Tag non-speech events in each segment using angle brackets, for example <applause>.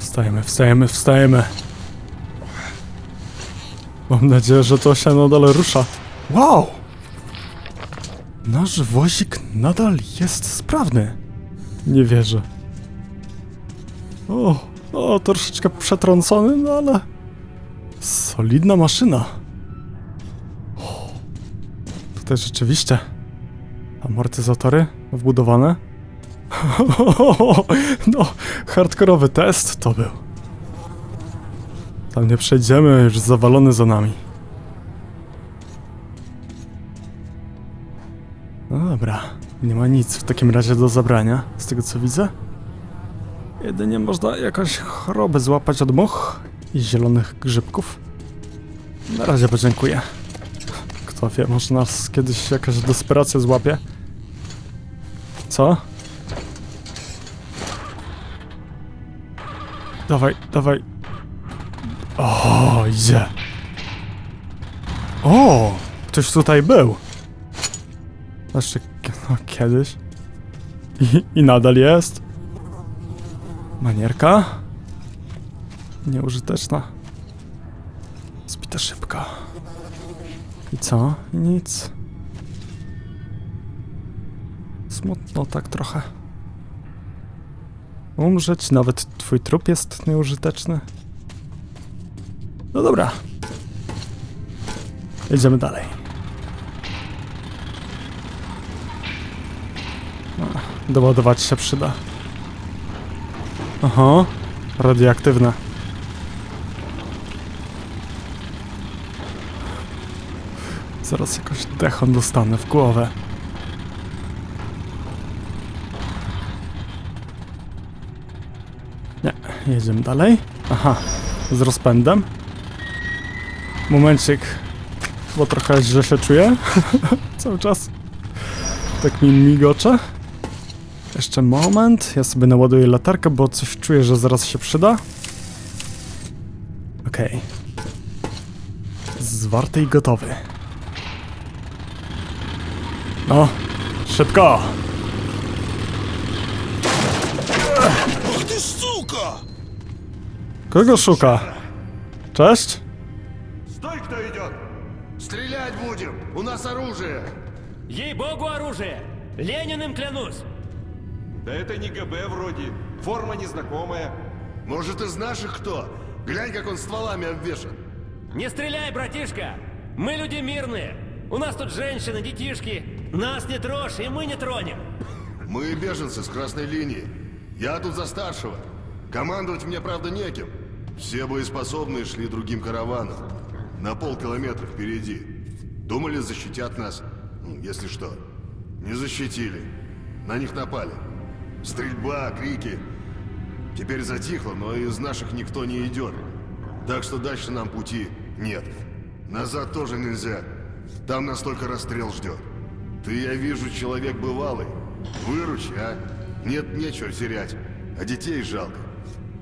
Wstajemy, wstajemy, wstajemy. Mam nadzieję, że to się nadal rusza. Wow! Nasz wozik nadal jest sprawny. Nie wierzę. O, o, troszeczkę przetrącony, no ale... Solidna maszyna. O, tutaj rzeczywiście amortyzatory wbudowane. <laughs> No, hardkorowy test to był. Tam nie przejdziemy, już zawalony za nami. No dobra, nie ma nic w takim razie do zabrania, z tego co widzę. Jedynie można jakąś chorobę złapać od much i zielonych grzybków. Na razie podziękuję. Kto wie, może nas kiedyś jakaś desperacja złapie. Co? Dawaj, dawaj. O, idzie. O, ktoś tutaj był. Znaczy, no, kiedyś. I, I nadal jest. Manierka. Nieużyteczna. Zbita szybko. I co? Nic. Smutno tak trochę. Umrzeć, nawet twój trup jest nieużyteczny. No dobra. Jedziemy dalej. A, Doładować się przyda. Aha, radioaktywne. Zaraz jakoś dechon dostanę w głowę. Nie, jedziemy dalej. Aha, z rozpędem. Momencik, bo trochę źle się czuję. <laughs> Cały czas. Tak mi migocze. Jeszcze moment, ja sobie naładuję latarkę, bo coś czuję, że zaraz się przyda. Okej. Zwarty i gotowy. No, szybko! Kogo szuka? Cześć? Стой, кто идет! Стрелять будем! У нас оружие! Ей-богу оружие! Лениным клянусь! Да это не ГБ вроде. Форма незнакомая. Может, из наших кто? Глянь, как он стволами обвешан. Не стреляй, братишка! Мы люди мирные! У нас тут женщины, детишки. Нас не трожь, и мы не тронем. Мы беженцы с красной линии. Я тут за старшего. Командовать мне, правда, неким. Все боеспособные шли другим караваном. На полкилометра впереди. Думали, защитят нас. Ну, Если что. Не защитили. На них напали. Стрельба, крики. Теперь затихло, но из наших никто не идет. Так что дальше нам пути нет. Назад тоже нельзя. Там нас только расстрел ждет. Ты, я вижу, человек бывалый. Выручи, а? Нет нечего терять. А детей жалко.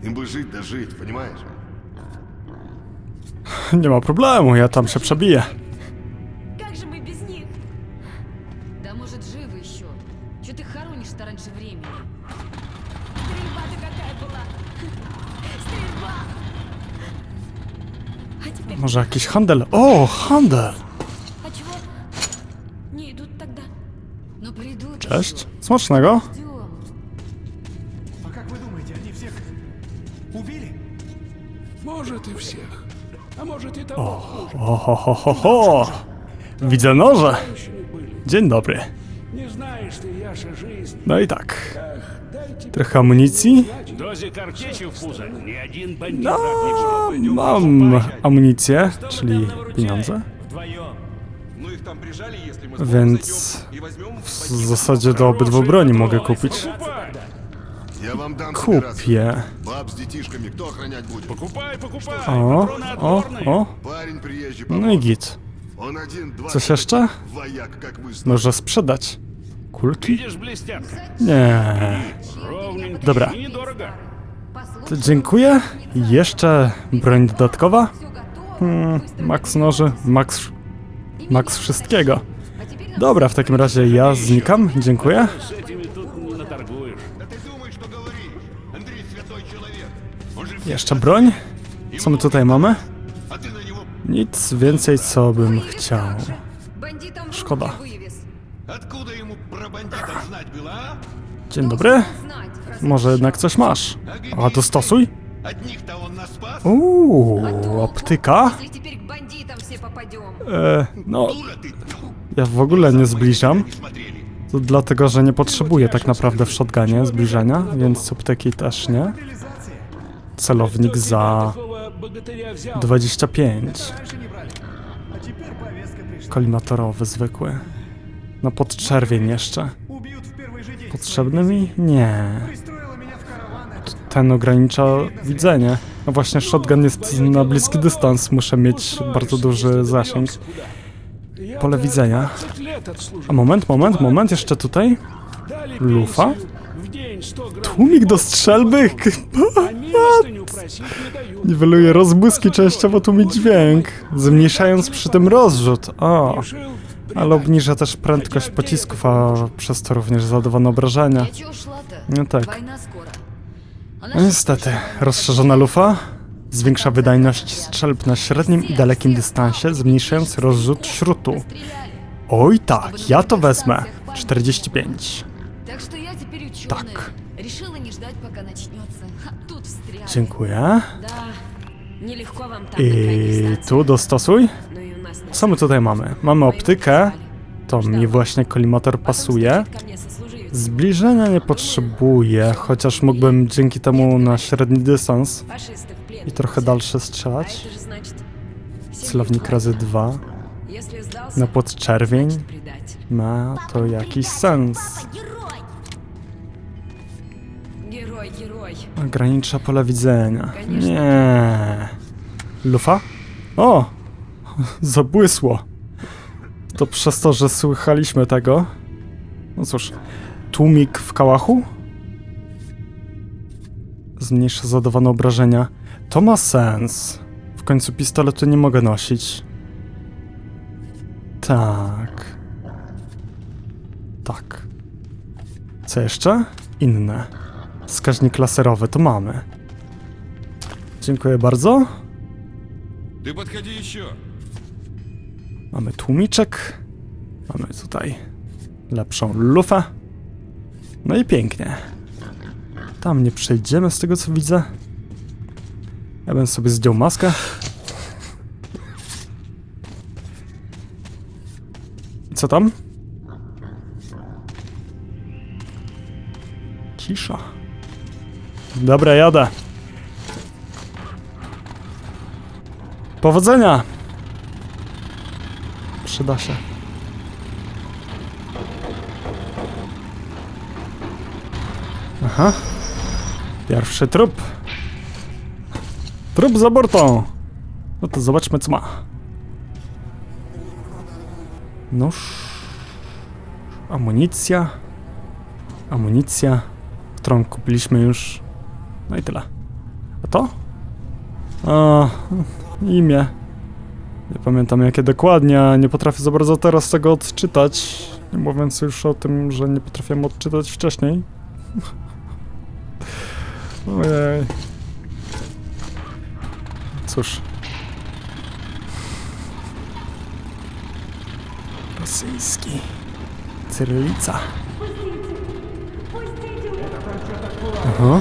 Им бы жить да жить, понимаешь? Nie ma problemu, ja tam się przebiję. Как же мы без них? Да может живы еще. Че ты хоронишь-то раньше времени? Стрельба-то какая была! Стрельба! А теперь... Może jakiś handel? O, handel! А чего? Не идут тогда? Ну придут. Cześć, smacznego. Ho, ho, ho, ho, ho! Widzę noże! Dzień dobry. No i tak. Trochę amunicji. No, mam amunicję, czyli pieniądze. Więc w zasadzie do obydwu broni mogę kupić. Я вам дам собираться. Kupię. Баб с детишками кто охранять будет? Покупай, покупай. O, Патроны o, отборные. o. Парень приезжий, No i помог. git. Он один, два Coś jeszcze? вояк, как вы. Może sprzedać. Kulki? Видишь, блестят. Nie. Ровненько. Dobra. И недорого. To dziękuję. Jeszcze broń dodatkowa. Все готово. Hmm, max noży, max, max wszystkiego. А теперь нам Dobra, w takim razie ja znikam. Dziękuję. С этими Jeszcze broń? Co my tutaj mamy? Nic więcej, co bym chciał. Szkoda. Dzień dobry. Może jednak coś masz? A dostosuj. Uuu, optyka? E, no, ja w ogóle nie zbliżam. To dlatego, że nie potrzebuję tak naprawdę w shotgunie zbliżenia, więc optyki też nie celownik za 25. Kolimatorowy zwykły. No na podczerwień jeszcze. Potrzebny mi? Nie. Ten ogranicza widzenie. No właśnie, shotgun jest na bliski dystans. Muszę mieć bardzo duży zasięg. Pole widzenia. A moment, moment, moment, jeszcze tutaj. Lufa? Tłumik do strzelby? Chyba. милостыню просить не дают. Niweluje rozbłyski częściowo tłumi dźwięk, zmniejszając przy tym rozrzut. O, Решил ale obniża też prędkość pocisków, a przez to również zadawane obrażenia. Я чё ушла-то? No tak. Война скоро. А No наши niestety, rozszerzona lufa zwiększa wydajność strzelb na średnim i dalekim dystansie, zmniejszając rozrzut śrutu. стреляли. Oj tak, ja to wezmę. 45. Так что я теперь ученая. Так. Решила не ждать, пока начнется. Dziękuję. I tu dostosuj. Co my tutaj mamy? Mamy optykę. To mi właśnie kolimator pasuje. Zbliżenia nie potrzebuję, chociaż mógłbym dzięki temu na średni dystans i trochę dalsze strzelać. Celownik razy dwa. Na podczerwień ma to jakiś sens. Ogranicza pole widzenia. Nie. Lufa? O! <laughs> Zabłysło. To przez to, że słychaliśmy tego. No cóż, tłumik w kałachu? Zmniejsza zadawane obrażenia. To ma sens. W końcu pistoletu nie mogę nosić. Tak. Tak. Co jeszcze? Inne. Wskaźnik laserowy, to mamy. Dziękuję bardzo. Ty podchodzi jeszcze. Mamy tłumiczek. Mamy tutaj lepszą lufę. No i pięknie. Tam nie przejdziemy z tego co widzę. Ja bym sobie zdjął maskę. I co tam? Cisza. Dobra, jadę. Powodzenia! Przyda się. Aha. Pierwszy trup. Trup za bortą. No to zobaczmy co ma. Nóż. Amunicja. Amunicja, którą kupiliśmy już. No i tyle. A to? A, imię. Nie pamiętam jakie dokładnie, a nie potrafię za bardzo teraz tego odczytać. Nie mówiąc już o tym, że nie potrafiłem odczytać wcześniej. <laughs> Ojej. Cóż. Rosyjski. Cyrylica. Aha.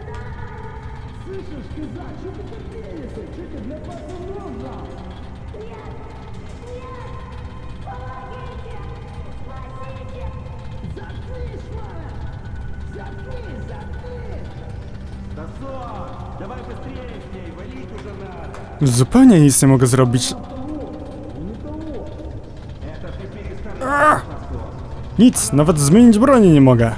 Zupełnie nic nie mogę zrobić. Ach! Nic, nawet zmienić broni nie mogę.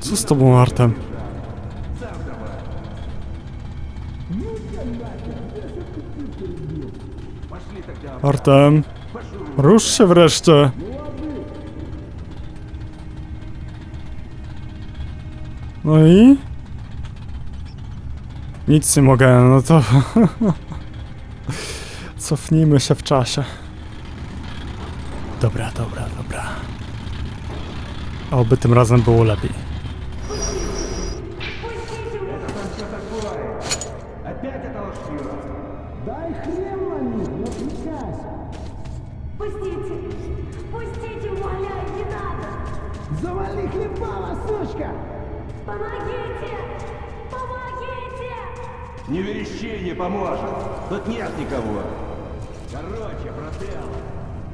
Co z tobą, Artem? Artem? Rusz się wreszcie. No i? Nic nie mogę, no to... <laughs> Cofnijmy się w czasie. Dobra, dobra, dobra. Oby tym razem było lepiej. Тут нет никого. Короче, брателло,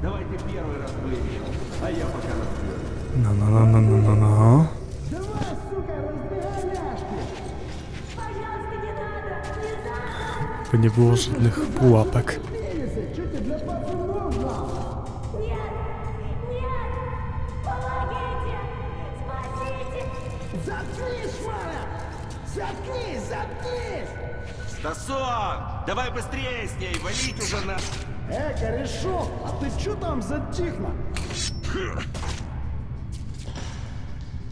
давай ты первый раз выбьешь, а я пока разберусь. На-на-на-на-на-на-на. Давай, не надо, не надо. Лапок. Заткнись, Мара! Заткнись, заткнись! Стасон! давай быстрее с ней, валить уже на... Э, корешок, а ты чё там затихно?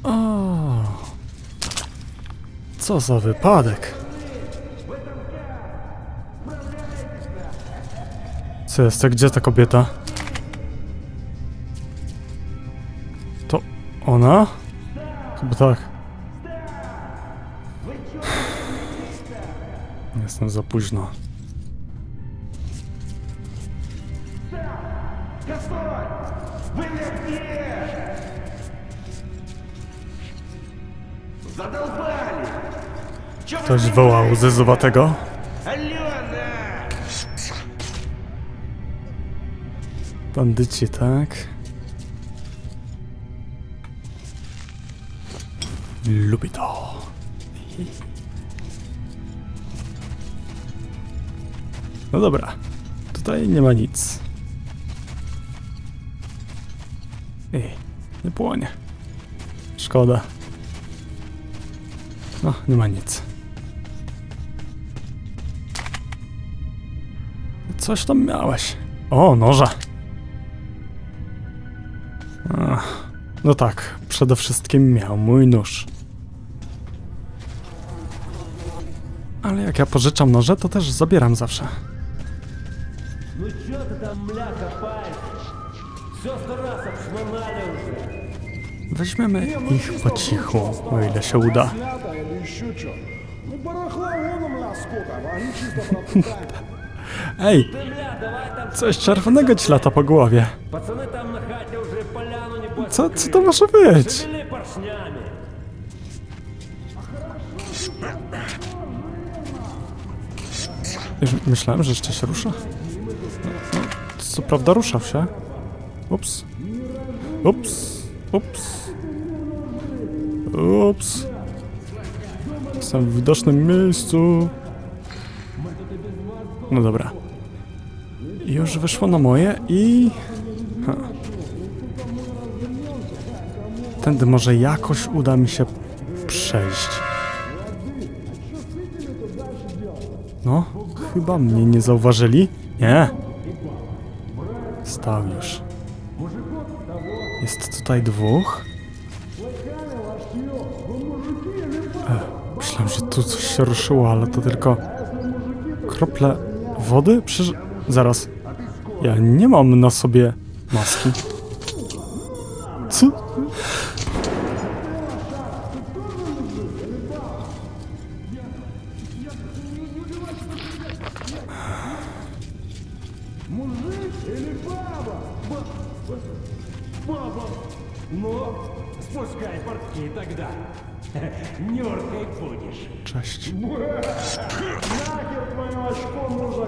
O. Co za wypadek. Co jest? to? Gdzie ta kobieta? To ona? Chyba tak. Jestem za późno. Ktoś wołał ze zowatego? Bandyci, tak? Lubi to. No dobra, tutaj nie ma nic. Ej, nie płonie. Szkoda. No, nie ma nic. Coś tam miałeś. O, noża. Ach, no tak, przede wszystkim miał mój nóż. Ale jak ja pożyczam noże, to też zabieram zawsze. Weźmiemy ich po cichu, o ile się uda. Ej! Coś czerwonego ci lata po głowie. Co, co to może być? Myślałem, że jeszcze się rusza. Co prawda ruszał się. Ups. Ups. Ups. Ups. Jestem w widocznym miejscu. No dobra. Już wyszło na moje i... Ha. Tędy może jakoś uda mi się przejść. No, chyba mnie nie zauważyli. Nie. Stał już. Jest tutaj dwóch. E, myślałem, że tu coś się ruszyło, ale to tylko krople wody? Przecież... Zaraz. Ja nie mam na sobie maski.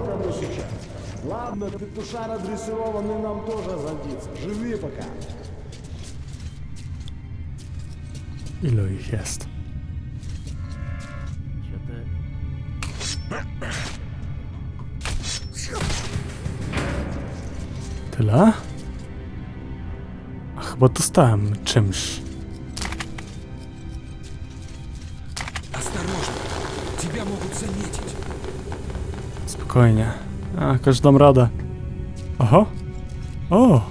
очко нужно кому сейчас? Ладно, петушара дрессированный нам тоже годится. Живи пока. Ilu ich jest? Tyle? Bo dostałem czymś. Spokojnie. A, jakoś dam radę. Oho. O!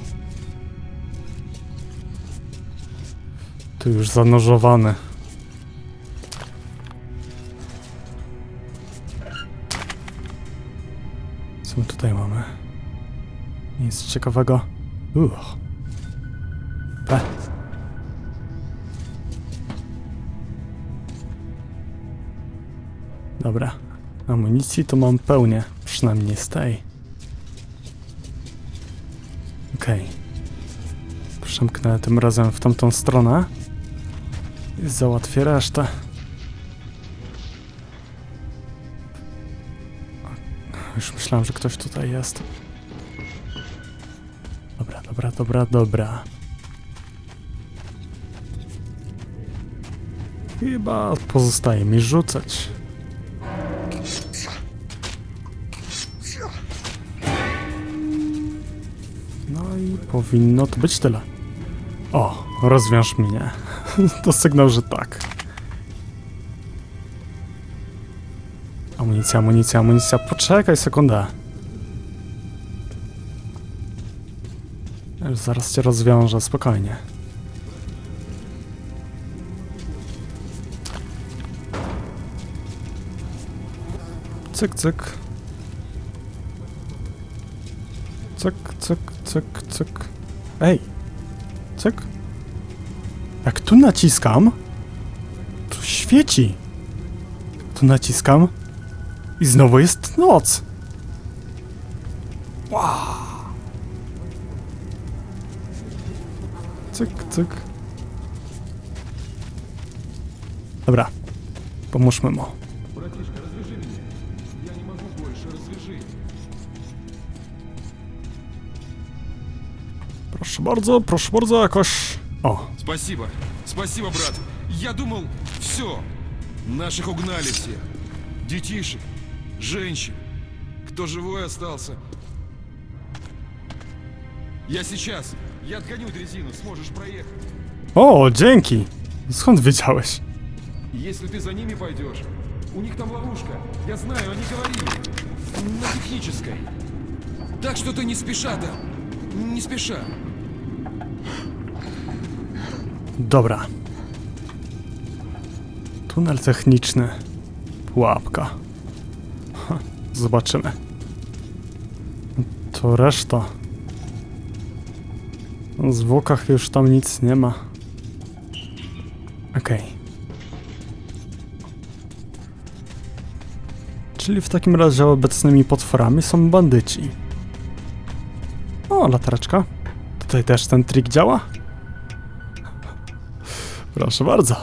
Tu już zanurzowany. Co my tutaj mamy? Nic ciekawego. Uch. P. Dobra. Amunicji to mam pełnię. Przynajmniej z tej. Okej. Przemknę tym razem w tamtą stronę. I załatwię resztę. Już myślałem, że ktoś tutaj jest. Dobra, dobra, dobra, dobra. Chyba pozostaje mi rzucać. Powinno to być tyle. O, rozwiąż mnie. <laughs> to sygnał, że tak. Amunicja, amunicja, amunicja. Poczekaj sekundę. Zaraz cię rozwiążę, spokojnie. Cyk, cyk. Cyk, cyk, cyk, cyk. Ej! Cyk. Jak tu naciskam, to świeci. Tu naciskam i znowu jest noc. Wow. Cyk, cyk. Dobra. Pomóżmy mu. Proszę bardzo, proszę bardzo, jakoś... O, Спасибо. Спасибо, брат. Я думал, все. Наших угнали всех. Детишек, женщин. Кто живой остался. Я сейчас. Я отгоню дрезину, сможешь проехать. o, dzięki. Skąd wiedziałeś? Если ты за ними пойдешь, у них там ловушка. Я знаю, они говорили. На технической. Так что ты не спеша там. Не спеша. Dobra. Tunel techniczny. Pułapka. Zobaczymy. To reszta. W zwłokach już tam nic nie ma. Okej. Czyli w takim razie obecnymi potworami są bandyci. O, latareczka. Tutaj też ten trik działa? Proszę bardzo.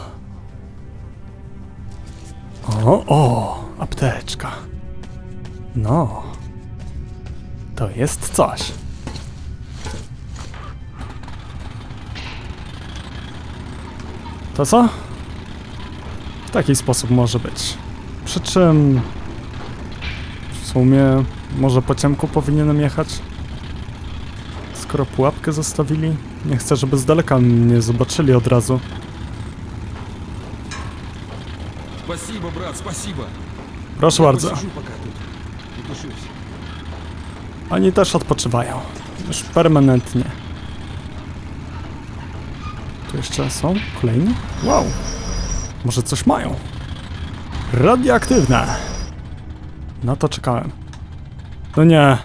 O, o, apteczka. No. To jest coś. To co? W taki sposób może być. Przy czym w sumie może po ciemku powinienem jechać? Skoro pułapkę zostawili, nie chcę, żeby z daleka mnie zobaczyli od razu. Спасибо, брат, спасибо. Proszę Я bardzo. посижу пока тут. Не тушусь. Oni też odpoczywają. Już permanentnie. Tu jeszcze są kolejni? Wow. Może coś mają. Radioaktywne. Na to czekałem. No nie.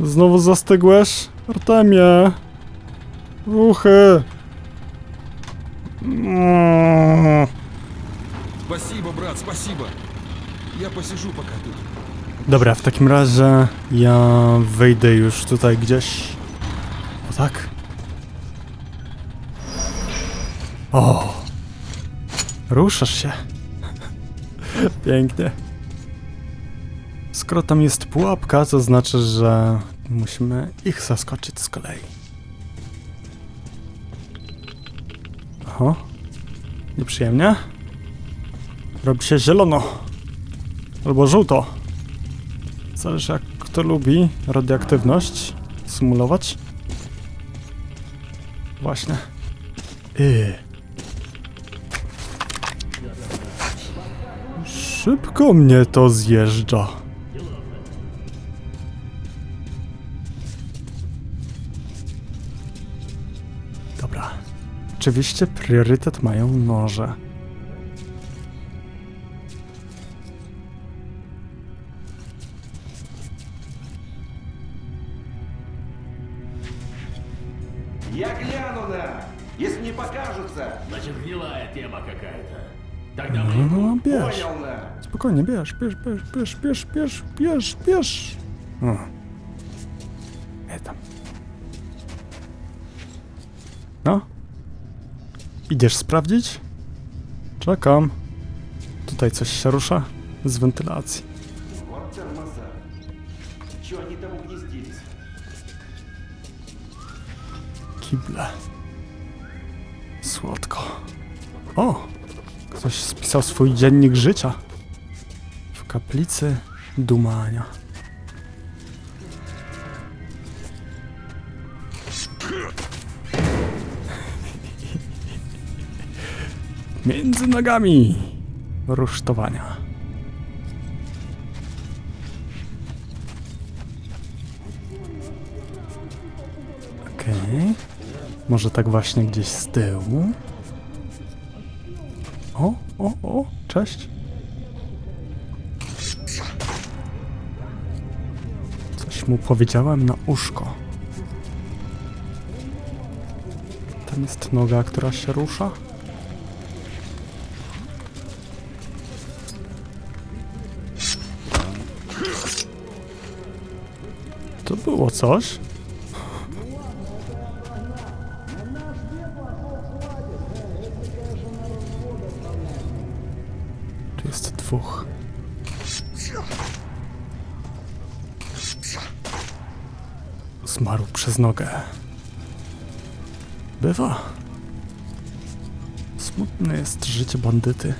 Znowu zastygłeś? Artemie. Ruchy. Mm. Спасибо, брат, спасибо. Я посижу пока тут. Dobra, w takim razie ja wyjdę już tutaj gdzieś. O tak? O! Ruszasz się. <laughs> Pięknie. Skoro tam jest pułapka, to znaczy, że musimy ich zaskoczyć z kolei. Nieprzyjemnie. Robi się zielono. Albo żółto. Zależy jak kto lubi radioaktywność symulować. Właśnie. Yy. Szybko mnie to zjeżdża. Dobra. Oczywiście priorytet mają noże. Я гляну на. Если не покажутся, Значит, гнилая тема какая-то. Тогда No, bierz. понял на. Spokojnie, bierz, bierz, bierz, bierz, bierz, bierz, bierz, bierz. O. E tam. Idziesz sprawdzić? Czekam. Tutaj coś się rusza z wentylacji. Kible. Słodko. O! Ktoś spisał swój dziennik życia. W kaplicy dumania. Między nogami rusztowania. Okej. Może tak właśnie gdzieś z tyłu? O, o, o, cześć. Coś mu powiedziałem na uszko. Tam jest noga, która się rusza. Było coś. Tu jest dwóch. Zmarł przez nogę. Bywa. Smutne jest życie bandyty.